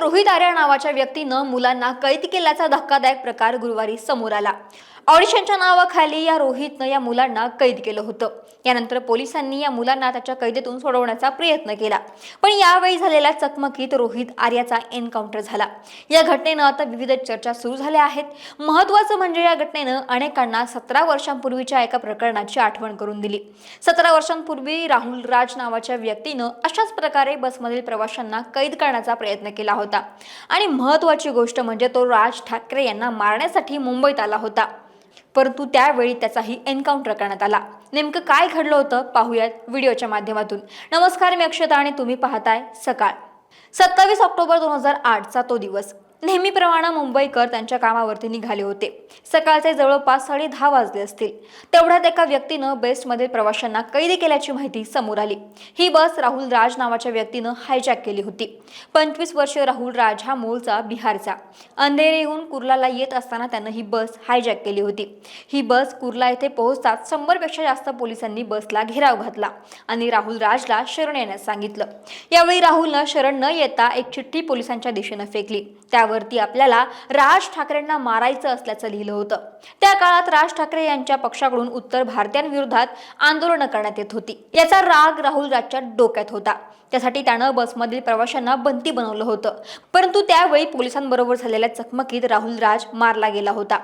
रोहित आर्या नावाच्या व्यक्तीनं मुलांना कैद केल्याचा धक्कादायक प्रकार गुरुवारी समोर आला. ऑडिशनच्या नावाखाली या रोहितनं या मुलांना कैद केलं होतं. यानंतर पोलिसांनी या मुलांना त्याच्या कैदेतून सोडवण्याचा प्रयत्न केला. पण यावेळी झालेल्या चकमकीत रोहित आर्याचा एन्काउंटर झाला. या घटनेनं आता विविध चर्चा सुरू झाल्या आहेत. महत्त्वाचं म्हणजे या घटनेनं अनेकांना सतरा वर्षांपूर्वीच्या एका प्रकरणाची आठवण करून दिली. सतरा वर्षांपूर्वी राहुल राज नावाच्या व्यक्तीनं अशाच प्रकारे बसमधील प्रवाशांना कैद करण्याचा प्रयत्न केला होता. आणि महत्त्वाची गोष्ट म्हणजे तो राज ठाकरे यांना मारण्यासाठी मुंबईत आला होता. परंतु त्यावेळी त्याचाही एन्काउंटर करण्यात आला. नेमकं काय घडलं होतं? पाहूयात व्हिडिओच्या माध्यमातून. नमस्कार मी अक्षता आणि तुम्ही पाहताय सकाळ. सत्तावीस ऑक्टोबर दोन हजार आठचा तो दिवस. नेहमीप्रमाणे मुंबईकर त्यांच्या कामावरती निघाले होते. सकाळचे जवळपास साडे दहा वाजले असतील. तेवढ्यात एका व्यक्तीनं बेस्टमधील प्रवाशांना कैद केल्याची माहिती समोर आली. ही बस राहुल राज नावाच्या व्यक्तीनं हायजॅक केली होती. पंचवीस वर्षीय राहुल राज हा मूळचा बिहारचा. अंधेरीहून कुर्लाला येत असताना त्यानं ही बस हायजॅक केली होती. ही बस कुर्ला येथे पोहोचताच शंभरपेक्षा जास्त पोलिसांनी बसला घेराव घातला आणि राहुल राजला शरण येण्यास सांगितलं. यावेळी राहुलनं शरण न येता एक चिठ्ठी पोलिसांच्या दिशेनं फेकली. त्यावर त्यावरती आपल्याला राज ठाकरेंना मारायचं असल्याचं लिहिलं होतं. त्या काळात राज ठाकरे यांच्या पक्षाकडून उत्तर भारतीयांविरोधात आंदोलनं करण्यात येत होती. याचा राग राहुल राजच्या डोक्यात होता. त्यासाठी त्यानं बसमधील प्रवाशांना बंदी बनवलं होतं. परंतु त्यावेळी पोलिसांबरोबर झालेल्या चकमकीत राहुल राज मारला गेला होता.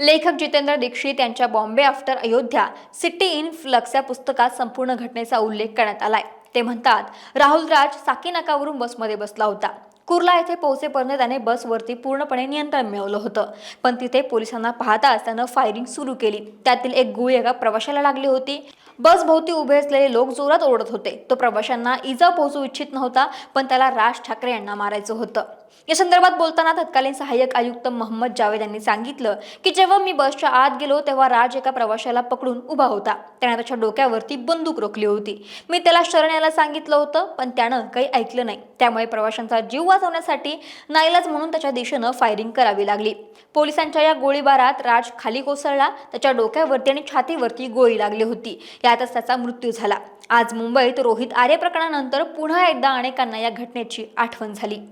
लेखक जितेंद्र दीक्षित यांच्या Bombay after Ayodhya city in flux या पुस्तकात संपूर्ण घटनेचा उल्लेख करण्यात आलाय. ते म्हणतात राहुल राज साकीनाकावरून बसमध्ये बसला होता. कुर्ला येथे पोहोचेपर्यंत त्याने बसवरती पूर्णपणे नियंत्रण मिळवलं होतं. पण तिथे पोलिसांना पाहताच त्यानं फायरिंग सुरू केली. त्यातील एक गोळी एका प्रवाशाला लागली होती. बस भोवती उभे असलेले लोक जोरात ओढत होते. तो प्रवाशांना इजा पोहोचू इच्छित नव्हता पण त्याला राज ठाकरे यांना मारायचं होतं. या संदर्भात बोलताना तत्कालीन सहाय्यक आयुक्त महम्मद जावेद यांनी सांगितलं की जेव्हा मी बसच्या आत गेलो तेव्हा राज एका प्रवाशाला पकडून उभा होता. त्याने त्याच्या डोक्यावरती बंदूक रोखली होती. मी त्याला शरण यायला सांगितलं होतं पण त्यानं काही ऐकलं नाही. त्यामुळे प्रवाशांचा जीव वाचवण्यासाठी नाईलाज म्हणून त्याच्या दिशेनं फायरिंग करावी लागली. पोलिसांच्या या गोळीबारात राज खाली कोसळला त्याच्या डोक्यावरती आणि छातीवरती गोळी लागली होती. यातच त्याचा मृत्यू झाला. आज मुंबईत रोहित आर्य प्रकरणानंतर पुन्हा एकदा अनेकांना या घटनेची आठवण झाली.